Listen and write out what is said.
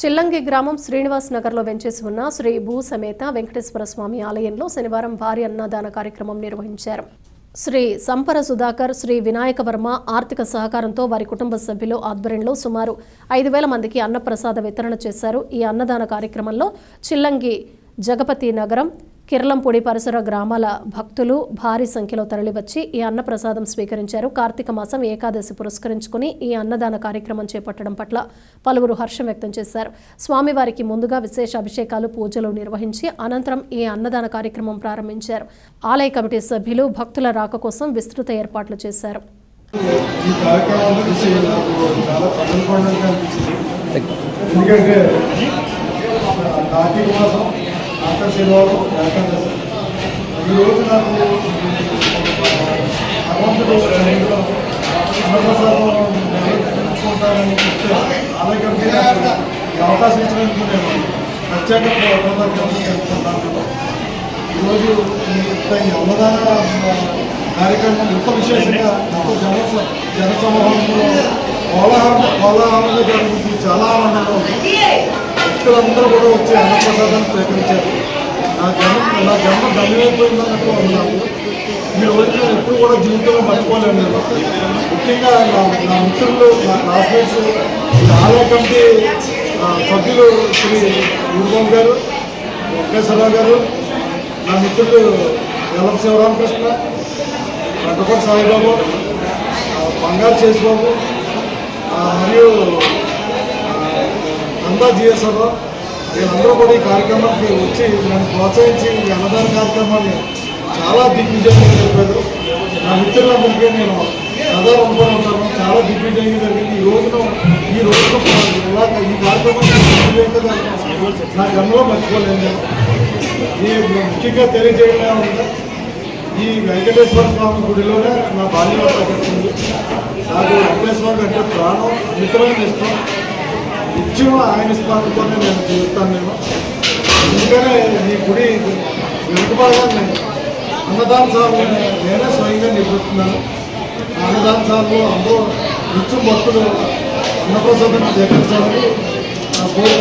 చిల్లంగి గ్రామం శ్రీనివాస్ నగర్లో వెంచేసి ఉన్న శ్రీ భూ సమేత వెంకటేశ్వర స్వామి ఆలయంలో శనివారం భారీ అన్నదాన కార్యక్రమం నిర్వహించారు. శ్రీ సంపర సుధాకర్ శ్రీ వినాయక వర్మ ఆర్థిక సహకారంతో వారి కుటుంబ సభ్యులు ఆధ్వర్యంలో సుమారు ఐదు వేల మందికి అన్నప్రసాద వితరణ చేశారు. ఈ అన్నదాన కార్యక్రమంలో చిల్లంగి జగపతి నగరం కిర్లంపూడి పరిసర గ్రామాల భక్తులు భారీ సంఖ్యలో తరలివచ్చి ఈ అన్నప్రసాదం స్వీకరించారు. కార్తీక మాసం ఏకాదశి పురస్కరించుకుని ఈ అన్నదాన కార్యక్రమం చేపట్టడం పట్ల పలువురు హర్షం వ్యక్తం చేశారు. స్వామివారికి ముందుగా విశేష అభిషేకాలు పూజలు నిర్వహించి అనంతరం ఈ అన్నదాన కార్యక్రమం ప్రారంభించారు. ఆలయ కమిటీ సభ్యులు భక్తుల రాక కోసం విస్తృత ఏర్పాట్లు చేశారు. ఈ చాలా ఎందుకంటే కార్తీక మాసం ఆఖరి శనివారం ఏకాదశి ఈరోజు నాకు భగవంతుడు అన్నప్రసాదం నిర్వహించుకుంటానని చెప్తే ఆలయకంటే ఈ అవకాశం ఇచ్చినందుకు నేను ప్రత్యేక కృతజ్ఞతలు తెలుపుకుంటాను. ఈరోజు ఈ అన్నదాన కార్యక్రమం ఇంత విశేషంగా ఎంతో జన జనసమూహంలో కోలాహల కోలాహలంగా జరుగుతుంది. చాలా ఆనందంగా ఉంది. వ్యక్తులందరూ కూడా వచ్చి అన్నప్రసాదాన్ని స్వీకరించారు. నా జన్మ నా జన్మ ధన్యమైపోయిందన్నట్టు అన్నారు. ఉన్నాను ఈ రోజు నేను ఎప్పుడు కూడా జీవితంలో మర్చిపోలేను నేను. ముఖ్యంగా నా నా మిత్రులు నా క్లాస్మేట్స్ ఆలయ కమిటీ సభ్యులు శ్రీ ఊరుగోమ్ గారు వెంకటేశ్వరరావు గారు నా మిత్రులు ఎల్లం శివరామకృష్ణ రంగపతి సాయిబాబు బంగారు చేసిబాబు మరియు నందా జిఎస్ఆర్ఓ వీళ్ళందరూ కూడా ఈ కార్యక్రమానికి వచ్చి నన్ను ప్రోత్సహించి ఈ అన్నదాన కార్యక్రమాన్ని చాలా దిగ్విజయంగా జరిపారు. నా మిత్రులందరికీ నేను సదా రుణపడి ఉంటాను. చాలా దిగ్విజయంగా జరిగింది. ఈ రోజున ఈ రోజున ఇలా ఈ కార్యక్రమాన్ని నా జన్మలో మర్చిపోలేదు ఈ ముఖ్యంగా తెలియజేయడం ఏమంటే ఈ వెంకటేశ్వర స్వామి గుడిలోనే నా బాల్యం ప్రకటించింది నాకు వెంకటేశ్వర అంటే ప్రాణం మిత్రమైన ఇష్టం. నిత్యం ఆయన స్మరణతోనే నేను జీవిస్తాను నేను. అందుకనే ఈ గుడి వెనుక భాగాన్ని అన్నదాన సాగు నేనే స్వయంగా నిర్వహిస్తున్నాను అన్నదాన సాగు అందరూ నిత్యం భక్తులు అన్నప్రసాదం సేకరించాలని నా కోరిక